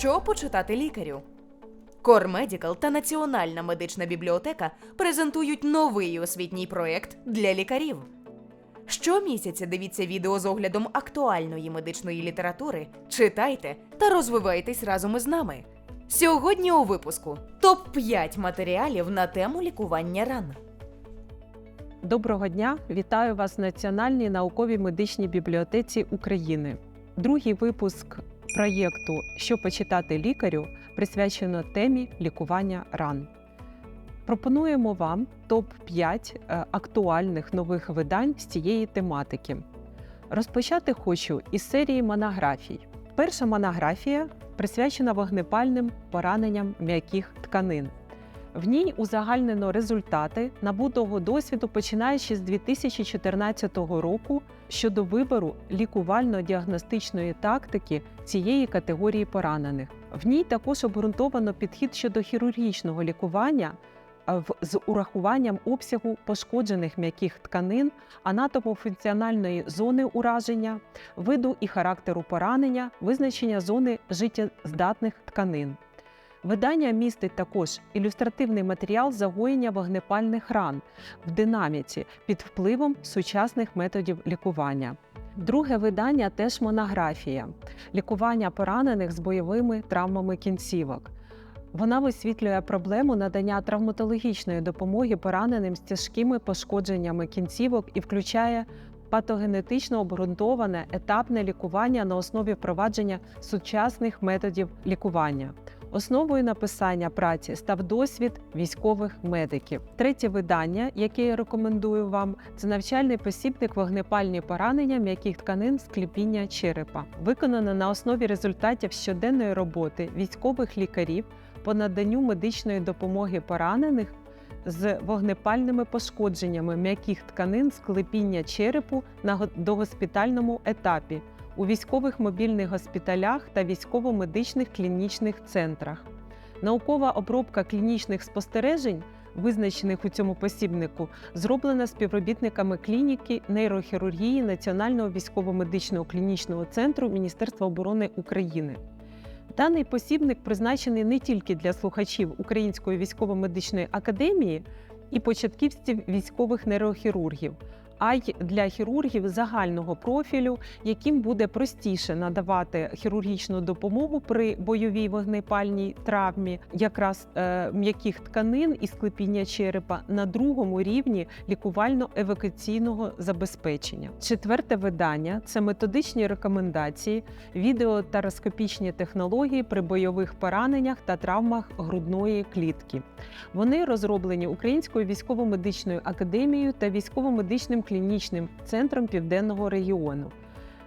Що почитати лікарю? Кормедікал та Національна медична бібліотека презентують новий освітній проєкт для лікарів. Щомісяця дивіться відео з оглядом актуальної медичної літератури, читайте та розвивайтесь разом із нами. Сьогодні у випуску топ 5 матеріалів на тему лікування ран. Доброго дня! Вітаю вас в Національній науковій медичній бібліотеці України. Другий випуск проєкту Що почитати лікарю присвячено темі лікування ран. Пропонуємо вам топ-5 е, актуальних нових видань з цієї тематики. Розпочати хочу із серії монографій. Перша монографія присвячена вогнепальним пораненням м'яких тканин. В ній узагальнено результати набутого досвіду, починаючи з 2014 року щодо вибору лікувально-діагностичної тактики цієї категорії поранених. В ній також обґрунтовано підхід щодо хірургічного лікування з урахуванням обсягу пошкоджених м'яких тканин, анатомофункціональної зони ураження, виду і характеру поранення, визначення зони життєздатних тканин. Видання містить також ілюстративний матеріал загоєння вогнепальних ран в динаміці під впливом сучасних методів лікування. Друге видання теж монографія лікування поранених з бойовими травмами кінцівок. Вона висвітлює проблему надання травматологічної допомоги пораненим з тяжкими пошкодженнями кінцівок і включає патогенетично обґрунтоване етапне лікування на основі впровадження сучасних методів лікування. Основою написання праці став досвід військових медиків. Третє видання, яке я рекомендую вам, це навчальний посібник вогнепальні поранення м'яких тканин склепіння черепа, виконано на основі результатів щоденної роботи військових лікарів по наданню медичної допомоги поранених з вогнепальними пошкодженнями м'яких тканин склепіння черепу на го- догоспітальному етапі у військових мобільних госпіталях та військово-медичних клінічних центрах. Наукова обробка клінічних спостережень, визначених у цьому посібнику, зроблена співробітниками клініки нейрохірургії Національного військово-медичного клінічного центру Міністерства оборони України. Даний посібник призначений не тільки для слухачів Української військово-медичної академії і початківців військових нейрохірургів, а й для хірургів загального профілю, яким буде простіше надавати хірургічну допомогу при бойовій вогнепальній травмі, якраз е, м'яких тканин і склепіння черепа на другому рівні лікувально-евакуаційного забезпечення. Четверте видання це методичні рекомендації, відеотароскопічні технології при бойових пораненнях та травмах грудної клітки. Вони розроблені Українською військово-медичною академією та військово-медичним клінічним центром південного регіону.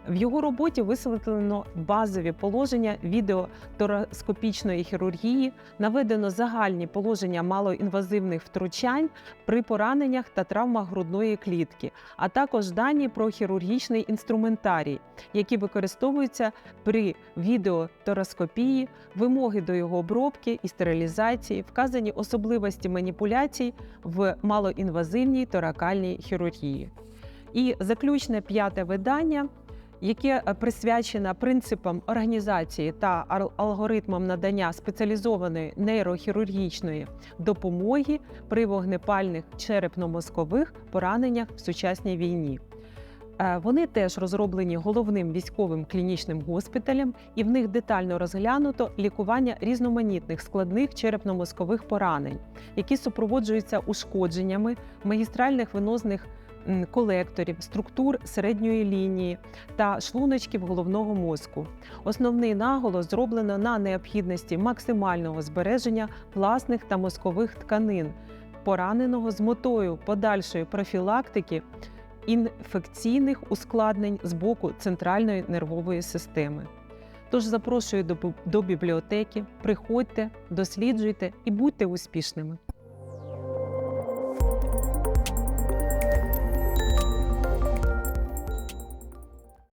В його роботі висвітлено базові положення відеотороскопічної хірургії, наведено загальні положення малоінвазивних втручань при пораненнях та травмах грудної клітки, а також дані про хірургічний інструментарій, які використовуються при відеотороскопії, вимоги до його обробки і стерилізації, вказані особливості маніпуляцій в малоінвазивній торакальній хірургії. І заключне п'яте видання, яке е, присвячено принципам організації та алгоритмам надання спеціалізованої нейрохірургічної допомоги при вогнепальних черепно-мозкових пораненнях в сучасній війні. Е, Вони теж розроблені головним військовим клінічним госпіталем, і в них детально розглянуто лікування різноманітних складних черепно-мозкових поранень, які супроводжуються ушкодженнями магістральних венозних м, колекторів, структур середньої лінії та шлуночків головного мозку. Основний наголос зроблено на необхідності максимального збереження власних та мозкових тканин, пораненого з метою подальшої профілактики інфекційних ускладнень з боку центральної нервової системи. Тож запрошую до, бібліотеки, приходьте, досліджуйте і будьте успішними.